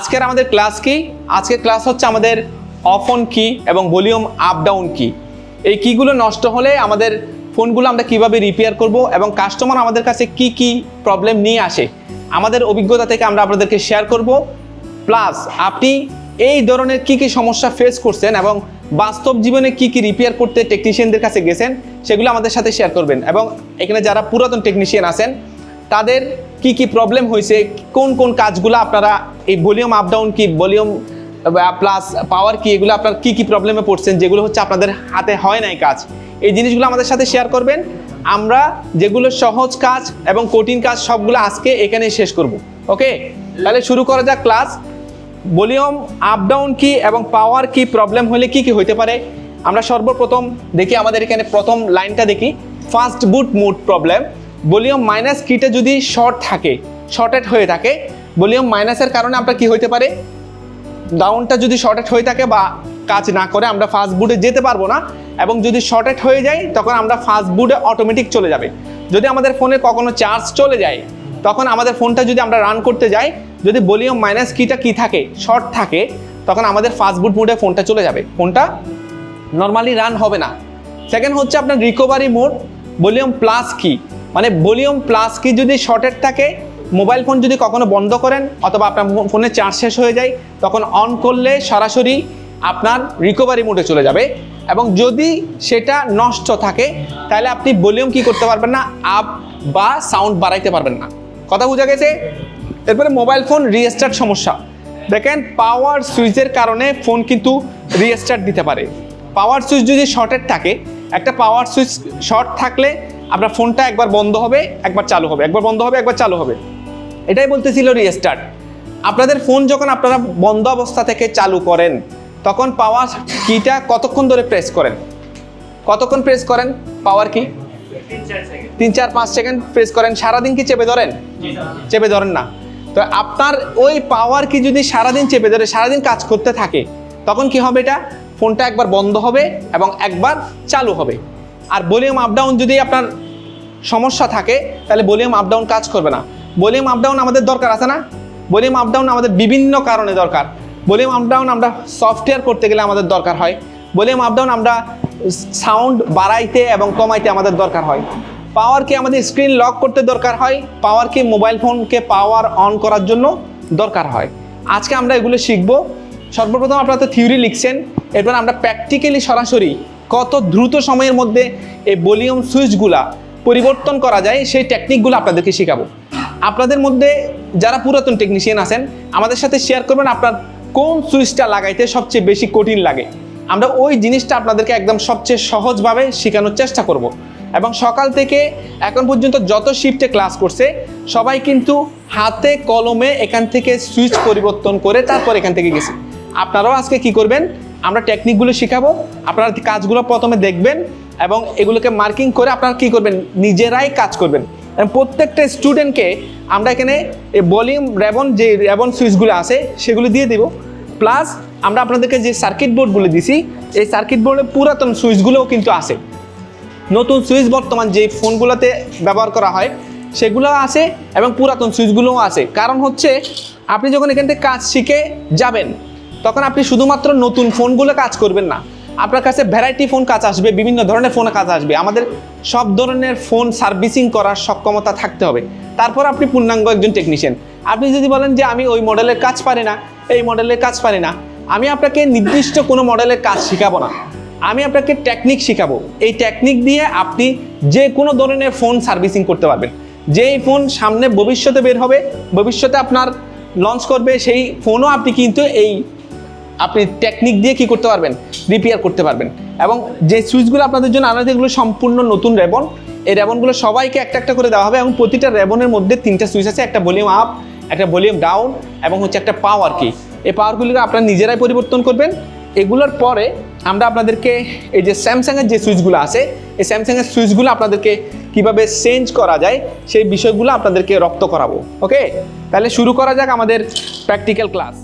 আজকের আমাদের ক্লাস কি? আজকের ক্লাস হচ্ছে আমাদের অফ অন কি এবং ভলিউম আপ ডাউন কি এই কিগুলো নষ্ট হলে আমাদের ফোনগুলো আমরা কীভাবে রিপেয়ার করব এবং কাস্টমার আমাদের কাছে কি কি প্রবলেম নিয়ে আসে, আমাদের অভিজ্ঞতা থেকে আমরা আপনাদেরকে শেয়ার করব। প্লাস আপনি এই ধরনের কি কি সমস্যা ফেস করছেন এবং বাস্তব জীবনে কি কি রিপেয়ার করতে টেকনিশিয়ানদের কাছে গেছেন, সেগুলো আমাদের সাথে শেয়ার করবেন এবং এখানে যারা পুরাতন টেকনিশিয়ান আছেন, তাদের কি কি প্রবলেম হয়েছে, কোন কোন কাজগুলো আপনারা এই volume up down key, volume plus power key, এগুলো আপনার কি কি প্রবলেমে পড়ছেন, যেগুলো হচ্ছে আপনাদের হাতে হয় নাই কাজ। এই জিনিসগুলো আমাদের সাথে শেয়ার করবেন। আমরা যেগুলো সহজ কাজ এবং কঠিন কাজ, সবগুলো আজকে এখানেই শেষ করব ওকে তাহলে শুরু করা যাক ক্লাস ভলিউম আপ ডাউন কি এবং পাওয়ার কি প্রবলেম হলে কি কি হইতে পারে? আমরা সর্বপ্রথম দেখি আমাদের এখানে প্রথম লাইনটা দেখি। First boot mode problem volume minus কিটা যদি শর্ট থাকে শর্টেড হয়ে থাকে ভলিউম মাইনাসের কারণে আপনার কি হইতে পারে? ডাউনটা যদি শর্টেড হয়ে থাকে বা কাজ না করে আমরা ফাস্ট বুটে যেতে পারব না, এবং যদি শর্টেড হয়ে যায়, তখন আমরা ফাস্ট বুটে অটোমেটিক চলে যাবে। যদি আমাদের ফোনে কখনো চার্জ চলে যায়, তখন আমাদের ফোনটা যদি আমরা রান করতে যাই, যদি ভলিউম মাইনাস কিটা কি থাকে, শর্ট থাকে, তখন আমাদের ফাস্ট বুট মোডে ফোনটা চলে যাবে। ফোনটা নর্মালি রান হবে না। সেকেন্ড হচ্ছে আপনার রিকভারি মোড, ভলিউম প্লাস কি। মানে ভলিউম প্লাস কি যদি শর্টেড থাকে মোবাইল ফোন যদি কখনো বন্ধ করেন অথবা আপনার ফোনে চার্জ শেষ হয়ে যায়, তখন অন করলে সরাসরি আপনার রিকভারি মোডে চলে যাবে। এবং যদি সেটা নষ্ট থাকে, তাহলে আপনি ভলিউম কি করতে পারবেন না আপ বা সাউন্ড বাড়াইতে পারবেন না। কথা বোঝা গেছে? এরপরে মোবাইল ফোন রিস্টার্ট সমস্যা। দেখেন পাওয়ার সুইচের কারণে ফোন কিন্তু রিস্টার্ট দিতে পারে। পাওয়ার সুইচ যদি শর্টেড থাকে, একটা পাওয়ার সুইচ শর্ট থাকলে আপনার ফোনটা একবার বন্ধ হবে, একবার চালু হবে। একবার বন্ধ হবে, একবার চালু হবে। এটাই বলতেছিল রিস্টার্ট আপনাদের ফোন যখন আপনারা বন্ধ অবস্থা থেকে চালু করেন তখন পাওয়ার কিটা কতক্ষণ ধরে প্রেস করেন? কতক্ষণ প্রেস করেন? পাওয়ার কি তিন চার পাঁচ সেকেন্ড প্রেস করেন। সারাদিন কি চেপে ধরেন? চেপে ধরেন না। তো আপনার ওই পাওয়ার কি যদি সারাদিন চেপে ধরে সারাদিন কাজ করতে থাকে তখন কি হবে এটা? ফোনটা একবার বন্ধ হবে এবং একবার চালু হবে। আর ভলিউম আপ ডাউন যদি আপনার সমস্যা থাকে তাহলে ভলিউম আপ ডাউন কাজ করবে না। ভলিউম আপ ডাউন আমাদের দরকার আছে না? ভলিউম আপ ডাউন আমাদের বিভিন্ন কারণে দরকার। ভলিউম আপ ডাউন আমরা সফটওয়্যার করতে গেলে আমাদের দরকার হয়। ভলিউম আপ ডাউন আমরা সাউন্ড বাড়াইতে এবং কমাইতে আমাদের দরকার হয়। পাওয়ার কি আমাদের স্ক্রিন লক করতে দরকার হয়। পাওয়ার কি মোবাইল ফোনকে পাওয়ার অন করার জন্য দরকার হয়। আজকে আমরা এগুলো শিখব। সর্বপ্রথম আপনারা তো থিওরি লিখছেন। এরপর আমরা প্র্যাকটিক্যালি সরাসরি কত দ্রুত সময়ের মধ্যে এই ভলিউম সুইচগুলা পরিবর্তন করা যায়, সেই টেকনিকগুলো আপনাদেরকে শেখাবো। আপনাদের মধ্যে যারা পুরাতন টেকনিশিয়ান আছেন, আমাদের সাথে শেয়ার করবেন আপনার কোন সুইচটা লাগাইতে সবচেয়ে বেশি কঠিন লাগে। আমরা ওই জিনিসটা আপনাদেরকে একদম সবচেয়ে সহজভাবে শেখানোর চেষ্টা করব। এবং সকাল থেকে এখন পর্যন্ত যত শিফটে ক্লাস করছে, সবাই কিন্তু হাতে, কলমে এখান থেকে সুইচ পরিবর্তন করে তারপর এখান থেকে গেছে। আপনারাও আজকে কি করবেন? আমরা টেকনিকগুলো শেখাবো, আপনারা কাজগুলো প্রথমে দেখবেন এবং এগুলোকে মার্কিং করে আপনারা কি করবেন? নিজেরাই কাজ করবেন। প্রত্যেকটা স্টুডেন্টকে আমরা এখানে ভলিউম র্যাবন যে র্যাবন সুইচগুলো আছে, সেগুলো দিয়ে দেব। প্লাস আমরা আপনাদেরকে যে সার্কিট বোর্ডগুলো দিছি, এই সার্কিট বোর্ডের পুরাতন সুইচগুলোও কিন্তু আছে। নতুন সুইচ বর্তমান যে ফোনগুলোতে ব্যবহার করা হয়, সেগুলো আছে এবং পুরাতন সুইচগুলোও আছে। কারণ হচ্ছে, আপনি যখন এখান থেকে কাজ শিখে যাবেন, তখন আপনি শুধুমাত্র নতুন ফোনগুলো কাজ করবেন না। আপনার কাছে ভ্যারাইটি ফোন কাজ আসবে, বিভিন্ন ধরনের ফোনে কাজ আসবে। আমাদের সব ধরনের ফোন সার্ভিসিং করার সক্ষমতা থাকতে হবে। তারপর আপনি পূর্ণাঙ্গ একজন টেকনিশিয়ান আপনি যদি বলেন যে, আমি ওই মডেলের কাজ পারি না, এই মডেলের কাজ পারি না, আমি আপনাকে নির্দিষ্ট কোনো মডেলের কাজ শেখাবো না। আমি আপনাকে টেকনিক শেখাবো। এই টেকনিক দিয়ে আপনি যে কোনো ধরনের ফোন সার্ভিসিং করতে পারবেন। যেই ফোন সামনে ভবিষ্যতে বের হবে, ভবিষ্যতে আপনার লঞ্চ করবে, সেই ফোনও আপনি কিন্তু এই আপনি টেকনিক দিয়ে কি করতে পারবেন? রিপেয়ার করতে পারবেন। এবং যে সুইচগুলো আপনাদের জন্য আনা এগুলো সম্পূর্ণ নতুন রেবন। এই রেবনগুলো সবাইকে একটা একটা করে দেওয়া হবে এবং প্রতিটা রেবনের মধ্যে তিনটা সুইচ আছে, একটা ভলিউম আপ একটা ভলিউম ডাউন এবং হচ্ছে একটা পাওয়ার কি এই পাওয়ারগুলিকে আপনারা নিজেরাই পরিবর্তন করবেন। এগুলোর পরে আমরা আপনাদেরকে এই যে স্যামসাংয়ের যে সুইচগুলো আছে, এই স্যামসাংয়ের সুইচগুলো আপনাদেরকে কীভাবে চেঞ্জ করা যায়, সেই বিষয়গুলো আপনাদেরকে রপ্ত করাবো। ওকে তাহলে শুরু করা যাক আমাদের প্র্যাকটিক্যাল ক্লাস